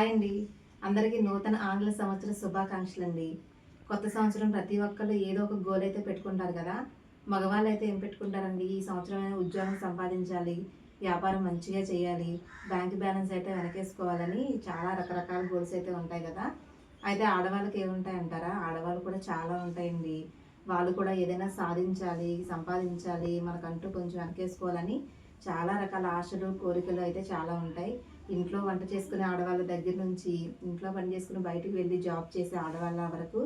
Hi అండి అందరికీ నూతన ఆంగ్ల సంవత్సర శుభాకాంక్షలు అండి కొత్త సంవత్సరం ప్రతి ఒక్కరు ఏదో ఒక గోల్ అయితే పెట్టుకుంటారు కదా? మగవాళ్ళు అయితే ఏం పెట్టుకుంటారండి? ఈ సంవత్సరం ఉద్యోగం సంపాదించాలి వ్యాపారం మంచిగా చేయాలి బ్యాంక్ బ్యాలెన్స్ అయితే వెనకేసుకోవాలని చాలా రకరకాల గోల్స్ అయితే ఉంటాయి కదా? అయితే ఆడవాళ్ళకి ఏముంటాయి అంటారా ఆడవాళ్ళు కూడా చాలా ఉంటాయండి. వాళ్ళు కూడా ఏదైనా సాధించాలి సంపాదించాలి మనకంటూ కొంచెం వెనకేసుకోవాలని చాలా రకాల ఆశలు కోరికలు అయితే చాలా ఉంటాయి. ఇంట్లో వంట చేసుకునే ఆడవాళ్ళ దగ్గర నుంచి ఇంట్లో పని చేసుకుని బయటికి వెళ్ళి జాబ్ చేసే ఆడవాళ్ళ వరకు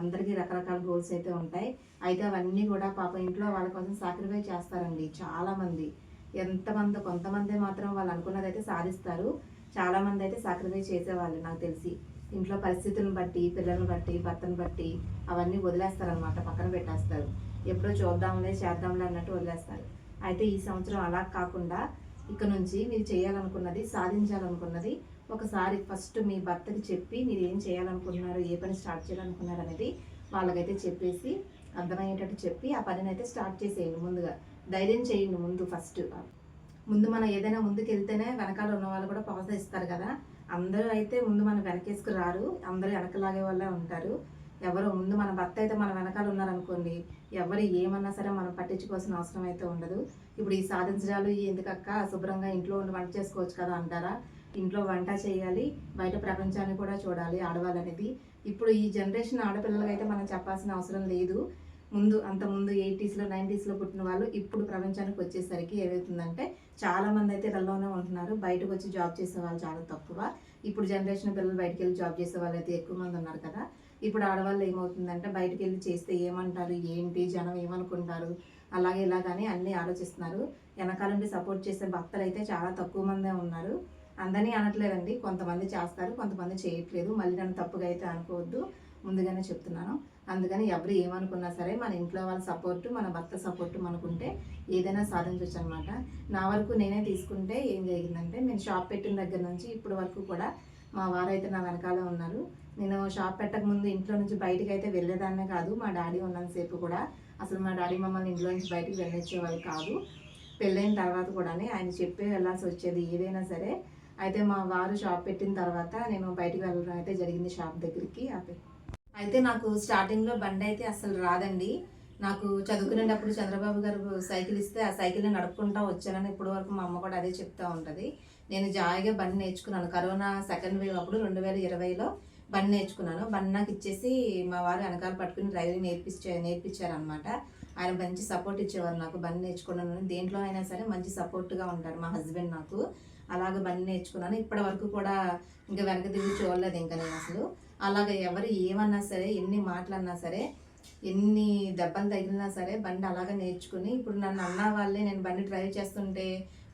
అందరికీ రకరకాల గోల్స్ అయితే ఉంటాయి. అయితే అవన్నీ కూడా పాప ఇంట్లో వాళ్ళ కోసం సాక్రిఫై చేస్తారండి చాలామంది. ఎంతమంది కొంతమంది మాత్రం వాళ్ళు అనుకున్నది అయితే సాధిస్తారు. చాలామంది అయితే సాక్రిఫై చేసేవాళ్ళు నాకు తెలిసి. ఇంట్లో పరిస్థితులను బట్టి పిల్లలను బట్టి భర్తను బట్టి అవన్నీ వదిలేస్తారనమాట పక్కన పెట్టేస్తారు. ఎప్పుడో చూద్దాంలే చేద్దాంలే అన్నట్టు వదిలేస్తారు. అయితే ఈ సంవత్సరం అలా కాకుండా ఇక నుంచి మీరు చేయాలనుకున్నది సాధించాలనుకున్నది ఒకసారి ఫస్ట్ మీ భర్తకి చెప్పి మీరు ఏం చేయాలనుకుంటున్నారు ఏ పని స్టార్ట్ చేయాలనుకున్నారు అనేది వాళ్ళకైతే చెప్పేసి అర్థమయ్యేటట్టు చెప్పి ఆ పనిని అయితే స్టార్ట్ చేసేయండి ముందుగా. ధైర్యం చేయండి ముందు ఫస్ట్. ముందు మనం ఏదైనా ముందుకు వెళ్తేనే వెనకాల ఉన్న వాళ్ళు కూడా ప్రోత్సహిస్తారు కదా. అందరూ అయితే ముందు మనం వెనకేసుకు రారు అందరూ వెనకలాగే వాళ్ళే ఉంటారు. ఎవరు ముందు మన భర్త అయితే మన వెనకాల ఉన్నారనుకోండి ఎవరు ఏమన్నా సరే మనం పట్టించుకోవాల్సిన అవసరం అయితే ఉండదు. ఇప్పుడు ఈ సాధించడాలు ఎందుకక్క శుభ్రంగా ఇంట్లో ఉండి వంట చేసుకోవచ్చు కదా అంటారా? ఇంట్లో వంట చేయాలి బయట ప్రపంచాన్ని కూడా చూడాలి ఆడవాళ్ళు అనేది ఇప్పుడు ఈ జనరేషన్ ఆడపిల్లలకి అయితే మనం చెప్పాల్సిన అవసరం లేదు. ముందు అంత ముందు ఎయిటీస్లో నైంటీస్లో పుట్టిన వాళ్ళు ఇప్పుడు ప్రపంచానికి వచ్చేసరికి ఏమవుతుందంటే చాలామంది అయితే ఇళ్ళలోనే ఉంటున్నారు. బయటకు వచ్చి జాబ్ చేసే వాళ్ళు చాలా తక్కువ. ఇప్పుడు జనరేషన్ పిల్లలు బయటకు వెళ్ళి జాబ్ చేసే వాళ్ళు అయితే ఎక్కువ మంది ఉన్నారు కదా. ఇప్పుడు ఆడవాళ్ళు ఏమవుతుందంటే బయటకు వెళ్ళి చేస్తే ఏమంటారు ఏంటి జనం ఏమనుకుంటారు అలాగే ఇలాగని అన్నీ ఆలోచిస్తున్నారు. వెనకాల నుండి సపోర్ట్ చేసే భక్తులు అయితే చాలా తక్కువ మందే ఉన్నారు. అందరినీ అనట్లేదండి. కొంతమంది చేస్తారు కొంతమంది చేయట్లేదు. మళ్ళీ నన్ను తప్పుగా అయితే అనుకోవద్దు. ముందుగానే చెప్తున్నాను. అందుకని ఎవరు ఏమనుకున్నా సరే మన ఇంట్లో వాళ్ళ సపోర్టు మన భర్త సపోర్టు మనకుంటే ఏదైనా సాధించవచ్చు అనమాట నా వరకు నేనే తీసుకుంటే ఏం జరిగిందంటే నేను షాప్ పెట్టిన దగ్గర నుంచి ఇప్పటి వరకు కూడా మా వారైతే నా వెనకాల ఉన్నారు. నేను షాప్ పెట్టక ముందు ఇంట్లో నుంచి బయటికి అయితే వెళ్ళేదాన్నే కాదు. మా డాడీ ఉన్నంతసేపు కూడా అసలు మా డాడీ మమ్మల్ని ఇంట్లో నుంచి బయటికి వెళ్ళొచ్చేవాళ్ళు కాదు. పెళ్ళైన తర్వాత కూడా ఆయన చెప్పే వెళ్ళాల్సి వచ్చేది ఏదైనా సరే. అయితే మా వారు షాప్ పెట్టిన తర్వాత నేను బయటికి వెళ్ళడం అయితే జరిగింది షాప్ దగ్గరికి. అయితే నాకు స్టార్టింగ్లో బండి అయితే అసలు రాదండి. నాకు చదువుకునేటప్పుడు చంద్రబాబు గారు సైకిల్ ఇస్తే ఆ సైకిల్ని నడుపుకుంటా వచ్చానని ఇప్పటి వరకు మా అమ్మ కూడా అదే చెప్తూ ఉంటుంది. నేను జాయిగా బండి నేర్చుకున్నాను. కరోనా సెకండ్ వేవ్ అప్పుడు రెండు వేల ఇరవైలో బండి నేర్చుకున్నాను. బండి నాకు ఇచ్చేసి మా వారు వెనకాల పట్టుకుని డ్రైవింగ్ నేర్పించే నేర్పించారనమాట ఆయన మంచి సపోర్ట్ ఇచ్చేవారు నాకు బండి నేర్చుకున్నాను దేంట్లో అయినా సరే మంచి సపోర్ట్గా ఉంటారు మా హస్బెండ్ నాకు. అలాగ బండి నేర్చుకున్నాను. ఇప్పటి వరకు కూడా ఇంకా వెనక దిగి చూడలేదు ఇంకా నేను అసలు. అలాగ ఎవరు ఏమన్నా సరే ఎన్ని మాటలన్నా సరే ఎన్ని దెబ్బలు తగిలినా సరే బండి అలాగే నేర్చుకుని ఇప్పుడు నన్ను అన్న వాళ్ళే నేను బండి డ్రైవ్ చేస్తుంటే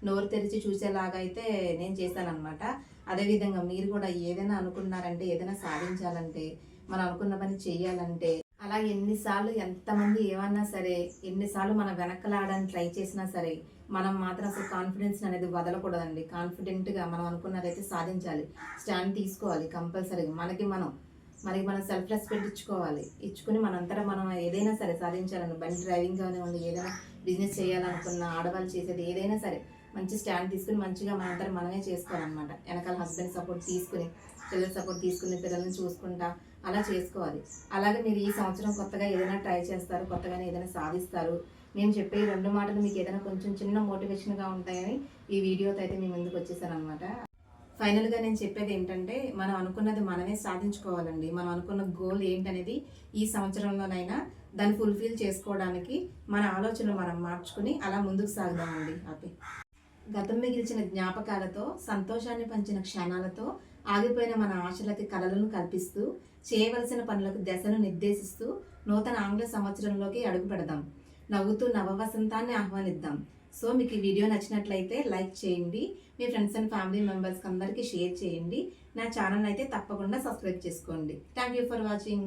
నోరు తెరిచి చూసేలాగా అయితే నేను చేశానమాట అదేవిధంగా మీరు కూడా ఏదైనా అనుకున్నారంటే ఏదైనా సాధించాలంటే మనం అనుకున్న పని చేయాలంటే అలా ఎన్నిసార్లు ఎంతమంది ఏమన్నా సరే ఎన్నిసార్లు మనం వెనకలాడని ట్రై చేసినా సరే మనం మాత్రం అసలు కాన్ఫిడెన్స్ అనేది వదలకూడదండి. కాన్ఫిడెంట్గా మనం అనుకున్నదైతే సాధించాలి. స్టాండ్ తీసుకోవాలి కంపల్సరీగా. మనకి మనం మరి మనం సెల్ఫ్ రెస్పెక్ట్ ఇచ్చుకోవాలి. ఇచ్చుకుని మనంతటా మనం ఏదైనా సరే సాధించాలని బండి డ్రైవింగ్ కానివ్వండి ఏదైనా బిజినెస్ చేయాలనుకున్న ఆడవాళ్ళు చేసేది ఏదైనా సరే మంచి స్టాండ్ తీసుకుని మంచిగా మనంతటా మనమే చేసుకోవాలన్నమాట. వెనకాల హస్బెండ్ సపోర్ట్ తీసుకుని పిల్లల సపోర్ట్ తీసుకుని పిల్లల్ని చూసుకుంటా అలా చేసుకోవాలి. అలాగే మీరు ఈ సంవత్సరం కొత్తగా ఏదైనా ట్రై చేస్తారు కొత్తగానే ఏదైనా సాధిస్తారు. నేను చెప్పే రెండు మాటలు మీకు ఏదైనా కొంచెం చిన్న మోటివేషన్గా ఉంటాయని ఈ వీడియోతో అయితే మీ ముందుకు వచ్చేసాను అనమాట ఫైనల్గా నేను చెప్పేది ఏంటంటే మనం అనుకున్నది మనమే సాధించుకోవాలండి. మనం అనుకున్న గోల్ ఏంటనేది ఈ సంవత్సరంలోనైనా దాన్ని ఫుల్ఫిల్ చేసుకోవడానికి మన ఆలోచనలు మనం మార్చుకుని అలా ముందుకు సాగుదామండి హ్యాపీ గతం మిగిల్చిన జ్ఞాపకాలతో సంతోషాన్ని పంచిన క్షణాలతో ఆగిపోయిన మన ఆశలకి కలలను కల్పిస్తూ చేయవలసిన పనులకు దశను నిర్దేశిస్తూ నూతన ఆంగ్ల సంవత్సరంలోకి అడుగు పెడదాం నవ్వుతూ నవవసంతాన్ని ఆహ్వానిద్దాం. సో మీకు ఈ వీడియో నచ్చినట్లయితే లైక్ చేయండి. మీ ఫ్రెండ్స్ అండ్ ఫ్యామిలీ మెంబర్స్కి అందరికీ షేర్ చేయండి. నా ఛానల్ అయితే తప్పకుండా సబ్స్క్రైబ్ చేసుకోండి. Thank you for watching.